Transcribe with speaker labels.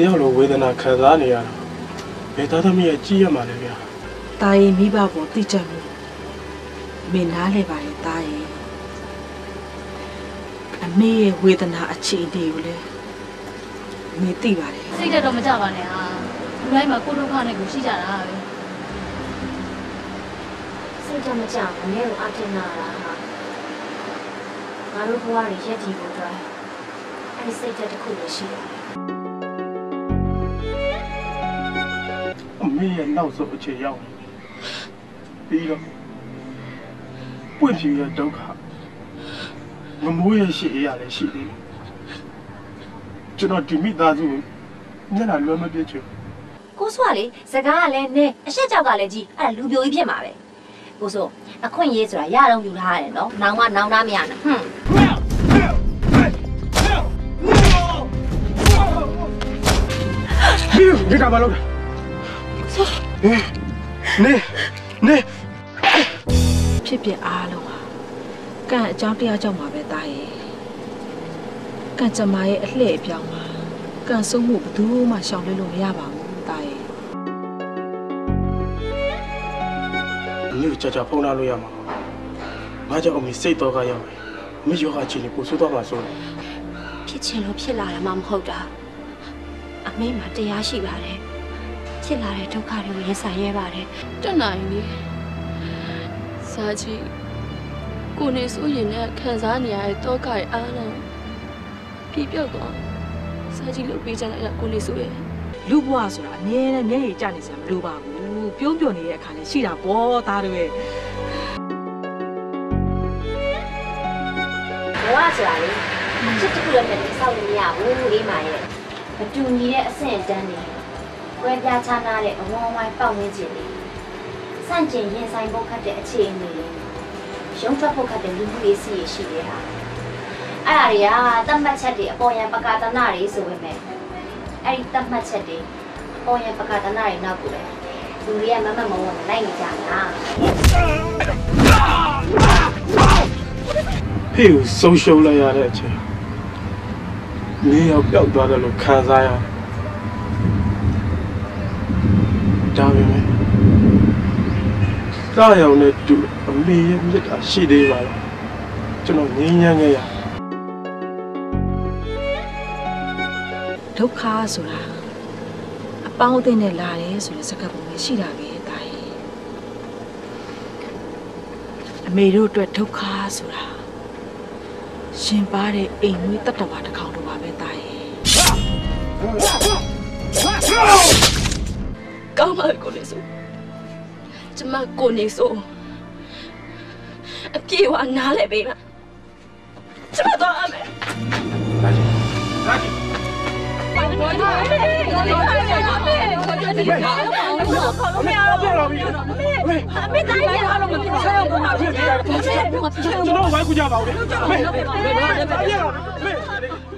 Speaker 1: တယောက်လိုဝေဒနာခံစားနေရတာဘယ်သားသမီးရဲ့ကြည့်ရမှာလဲဗျာ။
Speaker 2: တာရင်မိဘကိုသိကြမှုမင်းနားလဲပါလေတာရင်အမေရဲ့ဝေဒနာအခြေအနေကိုလည်းမင်းသိပါတယ်
Speaker 3: စိတ်တက်တော့မကြပါနဲ့ဟာလူတိုင်းမှာကိုယ်ဒုက္ခနဲ့ကိုရှိကြတာပဲ
Speaker 4: စိတ်ကြမကြဘူးအနည်းကိုအထင်နာတာဟာငါတို့ဘဝတွေရက်တည်ဖို့အတွက်အဲဒီစိတ်ဓာတ်တစ်ခုလည်းရှိတယ်
Speaker 1: အမေရဲ့နောက်ဆုံးအခြေရောက်နေပြီးတော့ပွင့်ဖြူရဲ့ဒုက္ခငမိုးရဲ့ရှိရလည်းရှိသေးတယ်ကျွန်တော်ဒီမိသားစုကိုမျက်နှာလွှဲမပြစ်ချင်ဘူး
Speaker 4: ကိုစွာလေစကားကလည်းနည်းအရှက်ကြောက်ကလည်းကြီးအဲ့ဒါလူပြိုကြီးဖြစ်မှာပဲကိုဆိုအခွင့်အရေးဆိုတာရတော့ယူထားရတယ်နော်နောင်မနောင်သားမရနဲ့ဟွန်း
Speaker 1: ဟေးဒီကဘာလုပ်လဲဟေး နေနေ။
Speaker 2: ဖြစ်ဖြစ်အားလုံးဟာကံအကြောင်းတရားကြောင့်ပါပဲတာရင်ကံကြမ္မာရဲ့အလှည့်အပြောင်းမှာကံဆုံးမှုဘယ်သူမှရှောင်လွှဲလို့မရပါဘူးတာရင်
Speaker 1: အမေကိုကြာကြာဖုန်းလာလို့ရမှာငါကြောင့်အမေစိတ်တော့ကရောက်တယ်အမေယောဂချီနေပို့ဆိုးတော့မှာဆိုတယ်
Speaker 4: ဖြစ်ချင်လို့ဖြစ်လာတာမှမဟုတ်တာအမေမှာတရားရှိပါတယ် ဖြစ်လာတဲ့ဒုက္ခတွေကိုရင်ဆိုင်ရဲပါတယ်
Speaker 5: တက်နိုင်လေစာကြည့်ကိုနေဆိုရင်လည်းခံစားနေရတဲ့တောကရဲ့အားလုံးပြပြောက်သွားစာကြည့်လို့ပေးချင်လိုက်တာကိုနေဆိုရဲ့
Speaker 2: လူဘဝဆိုတာအမြဲတမ်းမျက်ရည်ကျနေစရာမလိုပါဘူးပြုံးပြုံနေတဲ့အခါလည်းရှိတာပေါ့သားတို့ရဲ့
Speaker 4: ဘဝဆိုတာလေအချစ်တစ်ခုလည်းနဲ့စောက်လို့မရဘူးလေးမရဲ့မတူညီတဲ့အဆင့်အတန်းတွေ ကွဲပြားခြားနားတဲ့အဝန်းဝိုင်းပတ်ဝန်းကျင်တွေစန့်ကျင်ရင်ဆိုင်ဖို့ခတ်တဲ့အခြေအနေတွေရုံးထွက်ဖို့ခတ်တဲ့လူမှုရေးစီရရှိနေတာအဲ့ဒါတွေကတတ်မှတ်ချက်တွေအပေါ်ယံပကာသနာတွေဆိုပေမဲ့အဲ့ဒီတတ်မှတ်ချက်တွေအပေါ်ယံပကာသနာတွေနောက်ကိုလည်းလူတွေကမမမဝနဲ့လိုက်နေကြတာ
Speaker 1: ဖေကိုဆုံးရှုံးလိုက်ရတဲ့အချိန်နေရောက်ပျောက်သွားတယ်လို့ခံစားရတယ် ဒါပေမဲ့ကားရောင်နဲ့တူအမေရဲ့မြတ်တာရှိသေးပါလားကျွန်တော်ငြင်းညမ်းခဲ့ရ
Speaker 2: ဒုက္ခဆိုတာအပေါင်းအသင်းနဲ့လာတယ်ဆိုတဲ့စကားပုံပဲရှိတာပဲတာရင်အမေတို့အတွက်ဒုက္ခဆိုတာရှင်ပါတဲ့အိမ်မွေးတတ္တဝါတစ်ကောင်တော့ပါပဲတာရင်
Speaker 5: ကောင်းပါလေကိုနေဆိုကျမကိုနေဆိုအပြေဝနားလဲပေးမှာကျမတော့အမေ
Speaker 1: လာကြည့်လာကြည့်အမေအားပြောတော့ပြီအမေအမေအမေတိုင်းရအောင်မပြောဆက်အောင်ပါကျွန်တော်ဝိုင်းကူကြပါဦးလေအမေအမေအမေ